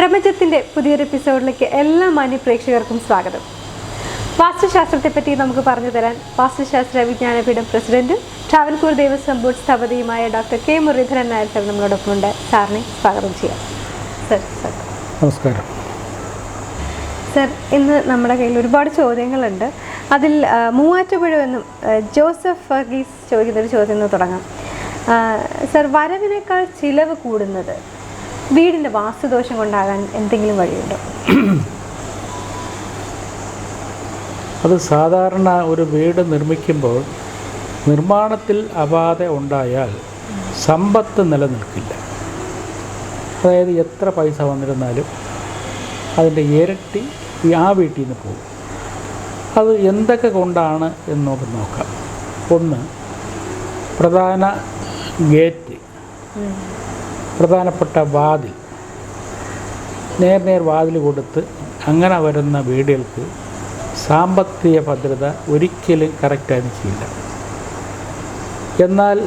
പ്രപഞ്ചത്തിന്റെ പുതിയൊരു എപ്പിസോഡിലേക്ക് എല്ലാ മാന്യ പ്രേക്ഷകർക്കും സ്വാഗതം. വാസ്തുശാസ്ത്രത്തെപ്പറ്റി നമുക്ക് പറഞ്ഞു തരാൻ വാസ്തുശാസ്ത്ര വിജ്ഞാനപീഠം പ്രസിഡന്റും Travancore Devaswom board സ്ഥപതിയുമായ doctor K Muraleedharan Nair sir നമ്മളോടൊപ്പം ഉണ്ട് സാറിനെ സ്വാഗതം ചെയ്യാം. Sir sir. നമസ്കാരം. സർ ഇന്ന് നമ്മുടെ കയ്യിൽ ഒരുപാട് ചോദ്യങ്ങളുണ്ട്. അതിൽ മൂവാറ്റുപുഴ എന്നും ജോസഫ് ഫർഗീസ് ചോദിക്കുന്ന ഒരു ചോദ്യം തുടങ്ങാം. സർ വരവിനേക്കാൾ ചിലവ് കൂടുന്നത് വീടിന്റെ വാസ്തുദോഷം കൊണ്ടാകാൻ എന്തെങ്കിലും വഴിയുണ്ടോ? അത് സാധാരണ ഒരു വീട് നിർമ്മിക്കുമ്പോൾ നിർമ്മാണത്തിൽ അപാധ ഉണ്ടായാൽ സമ്പത്ത് നിലനിൽക്കില്ല. അതായത് എത്ര പൈസ വന്നിരുന്നാലും അതിന്റെ ഇരട്ടി ആ വീട്ടിൽ നിന്ന് പോകും. അത് എന്തൊക്കെ കൊണ്ടാണ് എന്ന് നമുക്ക് നോക്കാം. ഒന്ന് പ്രധാന ഗേറ്റ്. പ്രധാനപ്പെട്ട വാതിൽ. നേർ നേർ വാതിൽ കൊടുത്ത് അങ്ങനെ വരുന്ന വീടുകൾക്ക് സാമ്പത്തിക ഭദ്രത ഒരിക്കലും കറക്റ്റായി ചെയ്യില്ല. എന്നാൽ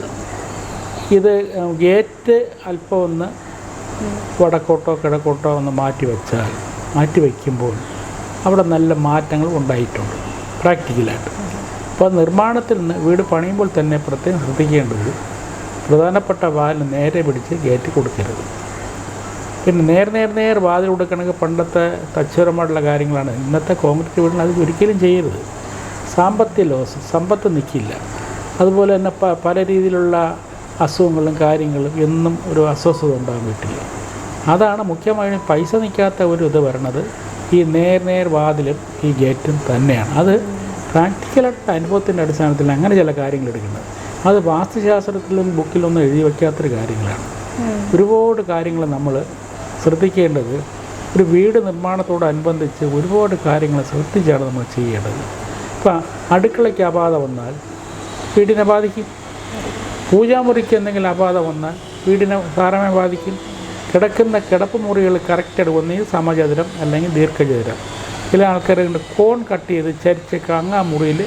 ഇത് ഗേറ്റ് അല്പം ഒന്ന് വടക്കോട്ടോ കിഴക്കോട്ടോ ഒന്ന് മാറ്റി വെച്ചാൽ മാറ്റി വയ്ക്കുമ്പോൾ അവിടെ നല്ല മാറ്റങ്ങൾ ഉണ്ടായിട്ടുണ്ട്. പ്രാക്ടിക്കലായിട്ട് അപ്പോൾ നിർമ്മാണത്തിൽ നിന്ന് വീട് പണിയുമ്പോൾ തന്നെ പ്രത്യേകം ശ്രദ്ധിക്കേണ്ടത് പ്രധാനപ്പെട്ട വാൽ നേരെ പിടിച്ച് കയറ്റി കൊടുക്കരുത്. പിന്നെ നേർ നേർ നേർ വാതിൽ കൊടുക്കണമെങ്കിൽ പണ്ടത്തെ തച്ചുരമായിട്ടുള്ള കാര്യങ്ങളാണ്. ഇന്നത്തെ കോൺക്രീറ്റ് വീടിന് അത് ഒരിക്കലും ചെയ്യരുത്. സാമ്പത്തിക ലോസ് സമ്പത്ത് നിൽക്കില്ല. അതുപോലെ തന്നെ പ പല രീതിയിലുള്ള അസുഖങ്ങളും കാര്യങ്ങളും എന്നും ഒരു അസ്വസ്ഥത ഉണ്ടാകാൻ പറ്റില്ല. അതാണ് മുഖ്യമായും പൈസ നിൽക്കാത്ത ഒരു ഇത് വരണത് ഈ നേർ നേർ വാതിലും ഈ ഗേറ്റും തന്നെയാണ്. അത് പ്രാക്ടിക്കലായിട്ട് അനുഭവത്തിന്റെ അടിസ്ഥാനത്തിൽ അങ്ങനെ ചില കാര്യങ്ങൾ എടുക്കുന്നത്. അത് വാസ്തുശാസ്ത്രത്തിലും ബുക്കിലൊന്നും എഴുതി വയ്ക്കാത്തൊരു കാര്യങ്ങളാണ്. ഒരുപാട് കാര്യങ്ങൾ നമ്മൾ ശ്രദ്ധിക്കേണ്ടത് ഒരു വീട് നിർമ്മാണത്തോടനുബന്ധിച്ച് ഒരുപാട് കാര്യങ്ങൾ ശ്രദ്ധിച്ചാണ് നമ്മൾ ചെയ്യേണ്ടത്. ഇപ്പം അടുക്കളയ്ക്ക് അപാധ വന്നാൽ വീടിനെ ബാധിക്കും. പൂജാമുറിക്ക് എന്തെങ്കിലും അപാധ വന്നാൽ വീടിനെ സാരമായി ബാധിക്കും. കിടക്കുന്ന കിടപ്പ് മുറികൾ കറക്റ്റായിട്ട് വന്നെങ്കിൽ സമചതുരം അല്ലെങ്കിൽ ദീർഘചതുരം. ചില ആൾക്കാരുണ്ട് കോൺ കട്ട് ചെയ്ത് ചരിച്ചൊക്കെ അങ്ങ് ആ മുറിയിൽ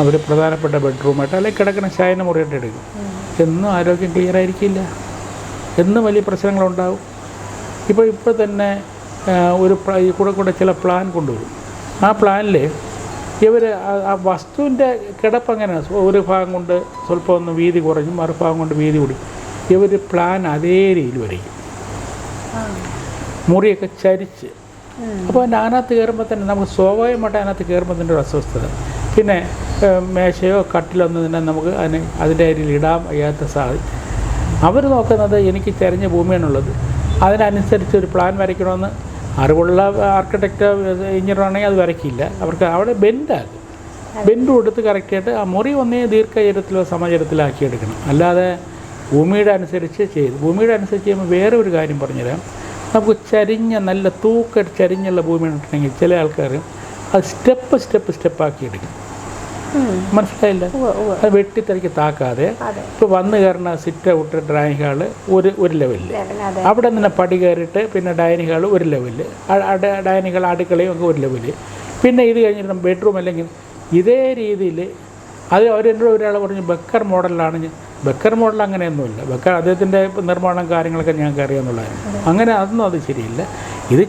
അവർ പ്രധാനപ്പെട്ട ബെഡ്റൂമായിട്ട് അല്ലെങ്കിൽ കിടക്കുന്ന ശയന മുറിയായിട്ട് എടുക്കും. എന്നും ആരോഗ്യം ക്ലിയർ ആയിരിക്കില്ല. എന്നും വലിയ പ്രശ്നങ്ങളുണ്ടാവും. ഇപ്പോൾ ഇപ്പോൾ തന്നെ ഒരു കൂടെ കൂടെ ചില പ്ലാൻ കൊണ്ടുവരും. ആ പ്ലാനിൽ ഇവർ ആ വസ്തുവിന്റെ കിടപ്പ് അങ്ങനെയാണ് ഒരു ഭാഗം കൊണ്ട് സ്വല്പം ഒന്ന് വീതി കുറഞ്ഞു മറുഭാഗം കൊണ്ട് വീതി കൂടി. ഇവർ പ്ലാൻ അതേ രീതിയിൽ വരയ്ക്കും. മുറിയൊക്കെ ചരിച്ച്. അപ്പോൾ അതിനകത്ത് കയറുമ്പോൾ തന്നെ നമുക്ക് സ്വാഭാവികമായിട്ട് അതിനകത്ത് കയറുമ്പോൾ തന്നെ ഒരു അസ്വസ്ഥത. പിന്നെ മേശയോ കട്ടിലോ ഒന്നും തന്നെ നമുക്ക് അതിന് അതിന്റെ അരിയിൽ ഇടാൻ വയ്യാത്ത സാധിക്കും അവർ നോക്കുന്നത് എനിക്ക് തിരഞ്ഞ ഭൂമിയാണുള്ളത്. അതിനനുസരിച്ച് ഒരു പ്ലാൻ വരയ്ക്കണമെന്ന് അറിവുള്ള ആർക്കിടെക്റ്റ് എഞ്ചിനീയർ ആണെങ്കിൽ അത് വരയ്ക്കില്ല. അവർക്ക് അവിടെ ബെൻഡാകും ബെൻഡ് കൊടുത്ത് കറക്റ്റായിട്ട് ആ മുറി ഒന്നേ ദീർഘചരത്തിലോ സമചരത്തിലാക്കി എടുക്കണം അല്ലാതെ ഭൂമിയുടെ അനുസരിച്ച് ചെയ്ത് ഭൂമിയുടെ അനുസരിച്ച് ചെയ്യുമ്പോൾ വേറെ ഒരു കാര്യം പറഞ്ഞുതരാം. നമുക്ക് ചരിഞ്ഞ നല്ല തൂക്ക ചരിഞ്ഞുള്ള ഭൂമി ഉണ്ടെങ്കിൽ ചില ആൾക്കാർ അത് സ്റ്റെപ്പ് സ്റ്റെപ്പ് സ്റ്റെപ്പാക്കി എടുക്കും മനസ്സിലായില്ല? അത് വെട്ടിത്തെറിക്ക് താക്കാതെ ഇപ്പൊ ഇപ്പോൾ വന്ന് കയറുന്ന സിറ്റ് ഔട്ട് ഡ്രായിങ് ഹാൾ ഒരു ഒരു ലെവലിൽ അവിടെ നിന്ന് പടി കയറിയിട്ട് പിന്നെ ഡൈനിങ് ഹാൾ ഒരു ലെവലിൽ ഡൈനിങ് ഹാൾ അടുക്കളയും ഒക്കെ ഒരു ലെവലിൽ പിന്നെ ഇത് കഴിഞ്ഞിട്ട് ബെഡ്റൂം അല്ലെങ്കിൽ ഇതേ രീതിയിൽ അത് അവരെന്നോട് ഒരാൾ പറഞ്ഞു ബക്കർ മോഡലാണ് ഞാൻ ബക്കർ മോഡൽ അങ്ങനെയൊന്നുമില്ല. ബക്കർ അദ്ദേഹത്തിന്റെ നിർമ്മാണം കാര്യങ്ങളൊക്കെ ഞങ്ങൾക്ക് അറിയാമെന്നുള്ളതായിരുന്നു അങ്ങനെ അതൊന്നും അത് ശരിയില്ല. ഇത്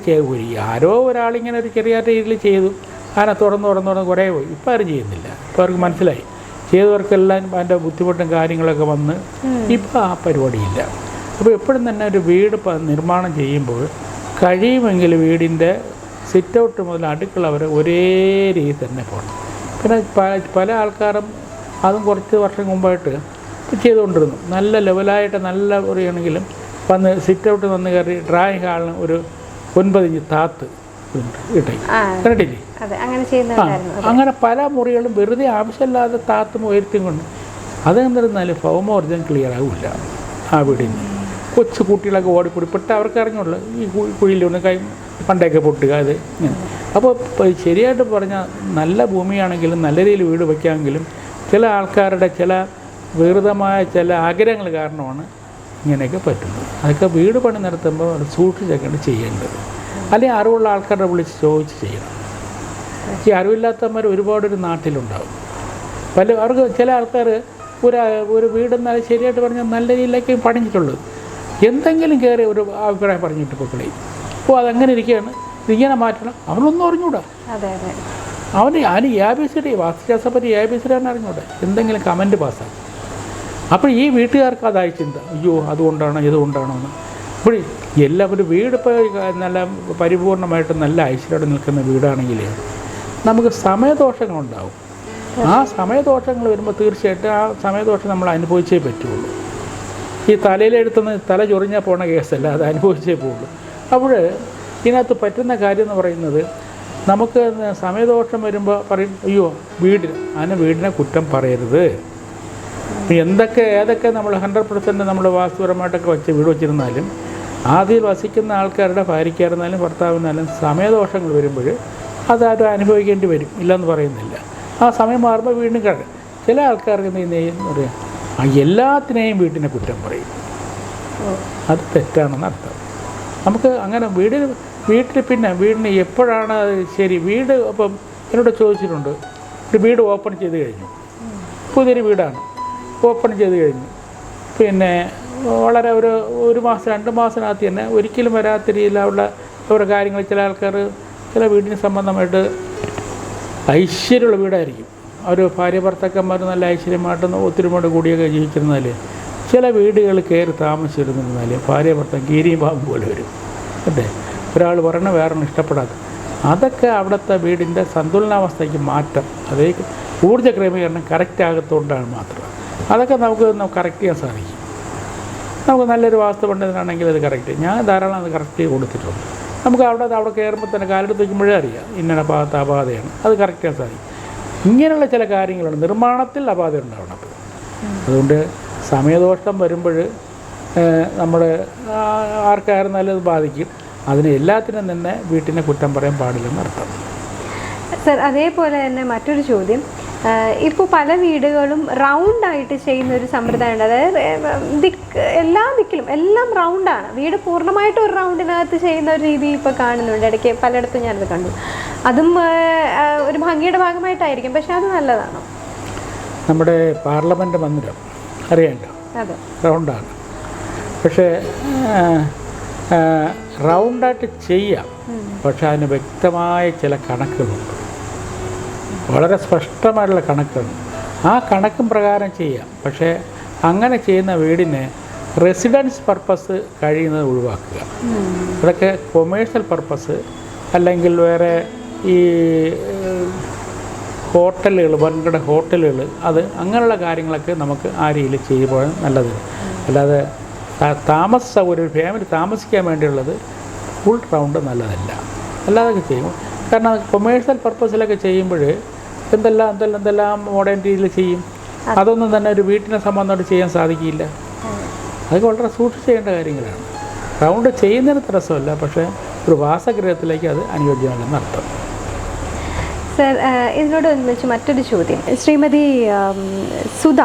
ആരോ ഒരാളിങ്ങനെ ഒരു ചെറിയ രീതിയിൽ ചെയ്തു. അങ്ങനെ തുറന്ന് തുറന്ന് തുറന്ന് കുറേ പോയി. ഇപ്പം ആരും ചെയ്യുന്നില്ല. ഇപ്പം അവർക്ക് മനസ്സിലായി. ചെയ്തവർക്കെല്ലാം അതിന്റെ ബുദ്ധിമുട്ടും കാര്യങ്ങളൊക്കെ വന്ന് ഇപ്പം ആ പരിപാടിയില്ല. അപ്പോൾ എപ്പോഴും തന്നെ ഒരു വീട് നിർമ്മാണം ചെയ്യുമ്പോൾ കഴിയുമെങ്കിൽ വീടിന്റെ സിറ്റ് ഔട്ട് മുതൽ അടുക്കള വരെ ഒരേ രീതി തന്നെ പോകണം. പിന്നെ പല പല ആൾക്കാരും അതും കുറച്ച് വർഷം മുമ്പായിട്ട് ചെയ്തുകൊണ്ടിരുന്നു. നല്ല ലെവലായിട്ട് നല്ല പറയുകയാണെങ്കിലും വന്ന് സിറ്റ് ഔട്ട് വന്ന് കയറി ഡ്രായിങ് ഹാളിന് ഒരു ഒൻപത് ഇഞ്ച് താത്ത് ഇട്ടേ കണ്ടിട്ടില്ലേ? അങ്ങനെ പല മുറികളും വെറുതെ ആവശ്യമില്ലാതെ താത്തും ഉയർത്തിയും കൊണ്ട് ഫോം ഭൗമോർജം ക്ലിയർ ആവില്ല ആ വീടിന്. കൊച്ചു കുട്ടികളൊക്കെ ഓടിക്കൂടി. പെട്ട് അവർക്ക് അറിഞ്ഞുള്ളൂ. ഈ കുഴിയിലൊന്ന് കൈ പണ്ടൊക്കെ പൊട്ടുക അത് ഇങ്ങനെ. അപ്പോൾ ശരിയായിട്ട് പറഞ്ഞാൽ നല്ല ഭൂമിയാണെങ്കിലും നല്ല രീതിയിൽ വീട് വയ്ക്കാമെങ്കിലും ചില ആൾക്കാരുടെ ചില വികൃതമായ ചില ആഗ്രഹങ്ങൾ കാരണമാണ് ഇങ്ങനെയൊക്കെ പറ്റുന്നത്. അതൊക്കെ വീട് പണി നടത്തുമ്പോൾ അത് സൂക്ഷിച്ചൊക്കെയാണ് ചെയ്യേണ്ടത്. അല്ലെങ്കിൽ അറിവുള്ള ആൾക്കാരെ വിളിച്ച് ചോദിച്ച് ചെയ്യണം. ഈ അറിവില്ലാത്തവന്മാർ ഒരുപാട് ഒരു നാട്ടിലുണ്ടാവും. പല അവർക്ക് ചില ആൾക്കാർ ഒരു ഒരു വീടെന്നാൽ ശരിയായിട്ട് പറഞ്ഞാൽ നല്ല രീതിയിലേക്ക് പണിഞ്ഞിട്ടുള്ളത് എന്തെങ്കിലും കയറി ഒരു അഭിപ്രായം പറഞ്ഞിട്ട് പൊക്കളി അപ്പോൾ അതങ്ങനെ ഇരിക്കുകയാണ്. ഇതിങ്ങനെ മാറ്റണം. അവനൊന്നും അറിഞ്ഞൂടാ. അവന് അവന് എ ബി സി ഡി വാസ്തുശാസ്ത്രം പറ്റി എ ബി സി ഡി അറിഞ്ഞൂടെ. എന്തെങ്കിലും കമന്റ് പാസ്സാക്കും അപ്പോൾ ഈ വീട്ടുകാർക്ക് അതായി ചിന്ത. അയ്യോ അതുകൊണ്ടാണോ ഇതുകൊണ്ടാണോ എന്ന്. ഇപ്പോൾ എല്ലാവരും വീട് ഇപ്പോൾ നല്ല പരിപൂർണമായിട്ട് നല്ല ഐശ്വര്യം നിൽക്കുന്ന വീടാണെങ്കിൽ നമുക്ക് സമയദോഷങ്ങളുണ്ടാവും. ആ സമയദോഷങ്ങൾ വരുമ്പോൾ തീർച്ചയായിട്ടും ആ സമയദോഷം നമ്മൾ അനുഭവിച്ചേ പറ്റുള്ളൂ. ഈ തലയിലെടുത്തുനിന്ന് തല ചൊറിഞ്ഞാൽ പോണ കേസല്ല അത് അനുഭവിച്ചേ പോകുള്ളൂ അപ്പോൾ ഇതിനകത്ത് പറ്റുന്ന കാര്യം എന്ന് പറയുന്നത് നമുക്ക് സമയദോഷം വരുമ്പോൾ പറയും അയ്യോ വീട് അതിന് വീടിനെ കുറ്റം പറയരുത്. എന്തൊക്കെ ഏതൊക്കെ നമ്മൾ ഹൺഡ്രഡ് പെർസെന്റ് നമ്മൾ വാസ്തുപരമായിട്ടൊക്കെ വെച്ച് വീട് വെച്ചിരുന്നാലും ആദ്യം വസിക്കുന്ന ആൾക്കാരുടെ ഭാര്യയ്ക്കായിരുന്നാലും ഭർത്താവിനാലും സമയദോഷങ്ങൾ വരുമ്പോൾ അതാരും അനുഭവിക്കേണ്ടി വരും. ഇല്ലെന്ന് പറയുന്നില്ല. ആ സമയം മാറുമ്പോൾ വീണ്ടും കഴിഞ്ഞു ചില ആൾക്കാർക്ക് എന്ത് ചെയ്യുന്ന പറയാം. ആ എല്ലാത്തിനെയും വീട്ടിനെ കുറ്റം പറയും. അത് തെറ്റാണെന്ന് അർത്ഥം. നമുക്ക് അങ്ങനെ വീട് വീട്ടിൽ പിന്നെ വീടിന് എപ്പോഴാണ് ശരി വീട് ഇപ്പം എന്നോട് ചോദിച്ചിട്ടുണ്ട്. ഒരു വീട് ഓപ്പൺ ചെയ്ത് കഴിഞ്ഞു. പുതിയൊരു വീടാണ്. ഓപ്പൺ ചെയ്ത് കഴിഞ്ഞു. പിന്നെ വളരെ ഒരു ഒരു മാസം രണ്ട് മാസത്തിനകത്ത് തന്നെ ഒരിക്കലും വരാത്ത രീതിയിലുള്ള ഓരോ കാര്യങ്ങൾ ചില ആൾക്കാർ ചില വീടിന് സംബന്ധമായിട്ട് ഐശ്വര്യമുള്ള വീടായിരിക്കും. അവർ ഭാര്യ ഭർത്താക്കന്മാർ നല്ല ഐശ്വര്യമായിട്ട് ഒത്തിരിമോട് കൂടിയൊക്കെ ജീവിച്ചിരുന്നാൽ ചില വീടുകൾ കയറി താമസിച്ചിരുന്നിരുന്നാൽ ഭാര്യ ഭർത്താവ് കീരിയും പാമ്പ് പോലെ വരും. അല്ലേ? ഒരാൾ പറയണ വേറെ ഇഷ്ടപ്പെടാത്ത അതൊക്കെ അവിടുത്തെ വീടിന്റെ സന്തുലനാവസ്ഥയ്ക്ക് മാറ്റം. അതേ ഊർജ ക്രമീകരണം കറക്റ്റ് ആകത്തുകൊണ്ടാണ് മാത്രം. അതൊക്കെ നമുക്ക് കറക്റ്റ് ചെയ്യാൻ സാധിക്കും. നമുക്ക് നല്ലൊരു വാസ്തു പണ്ഡിതനാണെങ്കിൽ അത് കറക്റ്റ് ഞാൻ ധാരാളം അത് കറക്റ്റ് ചെയ്ത് കൊടുത്തിട്ടുണ്ട്. നമുക്ക് അവിടെ അവിടെ കയറുമ്പോൾ തന്നെ കാലെടുത്ത് വയ്ക്കുമ്പോഴേ അറിയാം. ഇന്ന ഭാഗത്ത് അപാതയാണ് അത് കറക്റ്റ് സാധിക്കും. ഇങ്ങനെയുള്ള ചില കാര്യങ്ങളുണ്ട്. നിർമ്മാണത്തിൽ അപാത ഉണ്ടാവണം അതുകൊണ്ട് സമയദോഷം വരുമ്പോൾ നമ്മുടെ ആർക്കായിരുന്നാലും അത് ബാധിക്കും. അതിന് എല്ലാത്തിനും തന്നെ വീട്ടിനെ കുറ്റം പറയാൻ പാടില്ലെന്ന് അർത്ഥം. സർ അതേപോലെ തന്നെ മറ്റൊരു ചോദ്യം. ഇപ്പോൾ പല വീടുകളും റൗണ്ട് ആയിട്ട് ചെയ്യുന്ന ഒരു സമ്പ്രദായമുണ്ട് അതായത് ദിക്ക് എല്ലാ ദിക്കിലും എല്ലാം റൗണ്ടാണ്. വീട് പൂർണമായിട്ട് ഒരു റൗണ്ടിനകത്ത് ചെയ്യുന്ന ഒരു രീതി ഇപ്പോൾ കാണുന്നുണ്ട്. ഇടയ്ക്ക് പലയിടത്തും ഞാനത് കണ്ടു. അതും ഒരു ഭംഗിയുടെ ഭാഗമായിട്ടായിരിക്കും. പക്ഷെ അത് നല്ലതാണ്. നമ്മുടെ പാർലമെന്റ് മന്ദിരം അറിയണ്ടോ അതെ. റൗണ്ടാണ്. പക്ഷേ റൗണ്ടായിട്ട് ചെയ്യാം. പക്ഷെ അതിന് വ്യക്തമായ ചില കണക്കുകളുണ്ട്. വളരെ സ്പഷ്ടമായിട്ടുള്ള കണക്കുകളുണ്ട് ആ കണക്കും പ്രകാരം ചെയ്യാം. പക്ഷേ അങ്ങനെ ചെയ്യുന്ന വീടിനെ റെസിഡൻസ് പർപ്പസ് കഴിയുന്നത് ഒഴിവാക്കുക. അതൊക്കെ കൊമേഴ്ഷ്യൽ പർപ്പസ് അല്ലെങ്കിൽ വേറെ ഈ ഹോട്ടലുകൾ വൻകിട ഹോട്ടലുകൾ അത് അങ്ങനെയുള്ള കാര്യങ്ങളൊക്കെ നമുക്ക് ആ രീതിയിൽ ചെയ്യുമ്പോൾ നല്ലത്. അല്ലാതെ താമസ സൗകര്യം ഫാമിലി താമസിക്കാൻ വേണ്ടിയുള്ളത് ഫുൾ റൗണ്ട് നല്ലതല്ല. അല്ലാതൊക്കെ ചെയ്യും. കാരണം കൊമേഴ്ഷ്യൽ പർപ്പസിലൊക്കെ ചെയ്യുമ്പോൾ എന്തെല്ലാം എന്തെല്ലാം എന്തെല്ലാം മോഡേൺ രീതിയിൽ ചെയ്യും. അതൊന്നും തന്നെ ഒരു വീട്ടിനെ സംബന്ധമായിട്ട് ചെയ്യാൻ സാധിക്കില്ല. അതൊക്കെ വളരെ സൂക്ഷിച്ച് ചെയ്യേണ്ട കാര്യങ്ങളാണ്. റൗണ്ട് ചെയ്യുന്നതിന് തടസ്സമല്ല പക്ഷേ ഒരു വാസഗൃഹത്തിലേക്ക് അത് അനുയോജ്യമല്ലെന്ന് അർത്ഥം. സർ ഇതിനോട് ഇതിനോടനുബന്ധിച്ച് മറ്റൊരു ചോദ്യം. ശ്രീമതി സുധ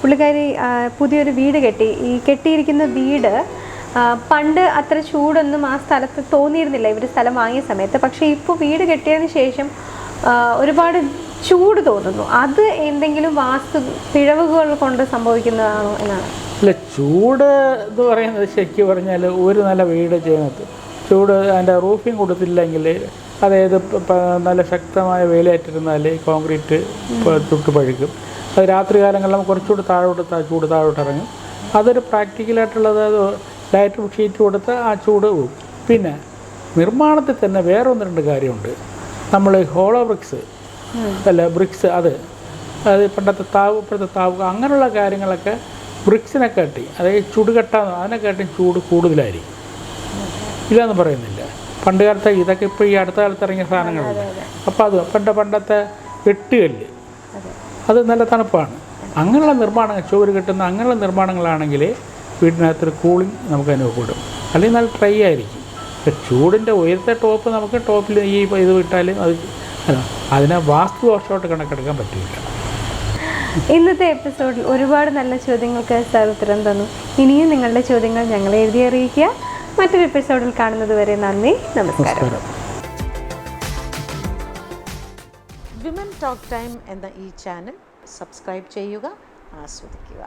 പുള്ളിക്കാരി പുതിയൊരു വീട് കെട്ടി. ഈ കെട്ടിയിരിക്കുന്ന വീട് പണ്ട് അത്ര ചൂടൊന്നും ആ സ്ഥലത്ത് തോന്നിയിരുന്നില്ല. ഇവർ സ്ഥലം വാങ്ങിയ സമയത്ത്. പക്ഷേ ഇപ്പോൾ വീട് കെട്ടിയതിന് ശേഷം ഒരുപാട് ചൂട് തോന്നുന്നു. അത് എന്തെങ്കിലും വാസ്തു പിഴവുകൾ കൊണ്ട് സംഭവിക്കുന്നതാണോ എന്നാണ്. ഇല്ല ചൂട് എന്ന് പറയുന്നത് ശരിക്കും പറഞ്ഞാൽ ഒരു നല്ല വീട് ചെയ്യുന്നത്. ചൂട് അതിന്റെ റൂഫിങ് കൊടുത്തില്ലെങ്കിൽ അതായത് നല്ല ശക്തമായ വെയിലേറ്റിരുന്നാൽ കോൺക്രീറ്റ് ചുട്ട് പഴുക്കും. അത് രാത്രി കാലങ്ങളിൽ കുറച്ചുകൂടി താഴോട്ട് ചൂട് താഴോട്ട് ഇറങ്ങും. അതൊരു പ്രാക്ടിക്കലായിട്ടുള്ളത് ലൈറ്റ് ഷീറ്റ് കൊടുത്ത് ആ ചൂട് പോകും പിന്നെ നിർമ്മാണത്തിൽ തന്നെ വേറെ ഒന്ന് രണ്ട് കാര്യമുണ്ട്. നമ്മൾ ഹോളോ ബ്രിക്സ് അല്ല ബ്രിക്സ് അത്. അത് പണ്ടത്തെ താവ് ഇപ്പോഴത്തെ താവ് അങ്ങനെയുള്ള കാര്യങ്ങളൊക്കെ ബ്രിക്സിനെ കാട്ടി. അതായത് ചുടുകട്ട അതിനെ കാട്ടി ചൂട് കൂടുതലായിരിക്കും. ഇല്ലയെന്ന് പറയുന്നില്ല. പണ്ട് കാലത്തെ ഇതൊക്കെ ഇപ്പോൾ ഈ അടുത്ത കാലത്ത് ഇറങ്ങിയ സാധനങ്ങളല്ല? അപ്പോൾ അത്. പണ്ട് പണ്ടത്തെ വെട്ടുകല്ല് അത്. നല്ല തണുപ്പാണ്. അങ്ങനെയുള്ള നിർമ്മാണങ്ങൾ ചോറ് കിട്ടുന്ന അങ്ങനെയുള്ള നിർമ്മാണങ്ങളാണെങ്കിൽ വീടിനകത്തൊരു കൂളിംഗ് നമുക്ക് അനുഭവപ്പെടും. അല്ലെങ്കിൽ നല്ല ഡ്രൈ ആയിരിക്കും. ചൂടിന്റെ ഉയരത്തെ ടോപ്പ് നമുക്ക് ടോപ്പിൽ ഈ ഇത് വിട്ടാലും അത് അതിനെ വാസ്തുദോഷമായിട്ട് കണക്കെടുക്കാൻ പറ്റില്ല ഇന്നത്തെ എപ്പിസോഡിൽ ഒരുപാട് നല്ല ചോദ്യങ്ങൾക്ക് സാർ ഉത്തരം തന്നു. ഇനിയും നിങ്ങളുടെ ചോദ്യങ്ങൾ ഞങ്ങൾ എഴുതി അറിയിക്കുക. മറ്റൊരു എപ്പിസോഡിൽ കാണുന്നത് വരെ നന്ദി നമസ്കാരം. നമസ്കാരം. വിമൻ ടോക്ക് ടൈം എന്ന ഈ ചാനൽ സബ്സ്ക്രൈബ് ചെയ്യുക ആസ്വദിക്കുക.